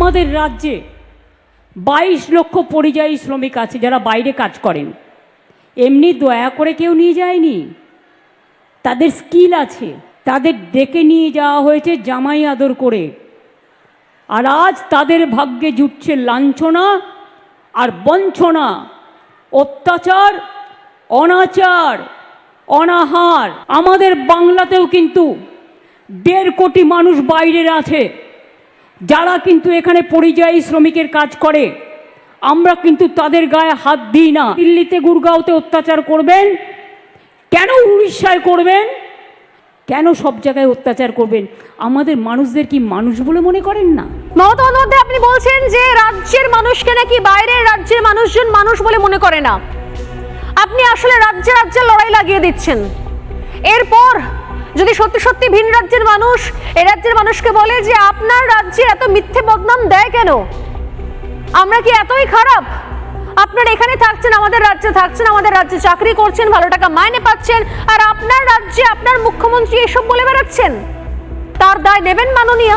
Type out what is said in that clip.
আমাদের রাজ্যে বাইশ লক্ষ পরিযায়ী শ্রমিক আছে যারা বাইরে কাজ করেন। এমনি দয়া করে কেউ নিয়ে যায়নি। তাদের স্কিল আছে, তাদের ডেকে নিয়ে যাওয়া হয়েছে জামাই আদর করে। আর আজ তাদের ভাগ্যে জুটছে লাঞ্ছনা আর বঞ্চনা, অত্যাচার, অনাচার, অনাহার। আমাদের বাংলাতেও কিন্তু দেড় কোটি মানুষ বাইরের আছে। যারা কিন্তু এখানে পরিযায়ী শ্রমিকের কাজ করে, আমরা কিন্তু তাদের গায়ে হাত দিই না। দিল্লিতে গুরগাঁওতে অত্যাচার করবেন, কেন উড়িষ্যায় করবেন, কেন সব জায়গায় অত্যাচার করবেন? আমাদের মানুষদের কি মানুষ বলে মনে করেন না? মমতা বন্দ্যোপাধ্যায়, আপনি বলছেন যে রাজ্যের মানুষকে নাকি বাইরের রাজ্যের মানুষজন মানুষ বলে মনে করে না। আপনি আসলে রাজ্যে রাজ্যে লড়াই লাগিয়ে দিচ্ছেন। এরপর যদি সত্যি সত্যি ভিন রাজ্যের মানুষ, এ রাজ্যের মানুষকে বলে যে আপনার রাজ্যে এত মিথ্যে বদনাম দেয় কেন? আমরা কি এতই খারাপ? আপনার এখানে থাকছেন, আমাদের রাজ্যে থাকছেন, আমাদের রাজ্যে চাকরি করছেন, ভালো টাকা মাইনে পাচ্ছেন, আর আপনার রাজ্যে আপনার মুখ্যমন্ত্রী এসব বলে বেড়াচ্ছেন? তার দায় নেবেন মাননীয়।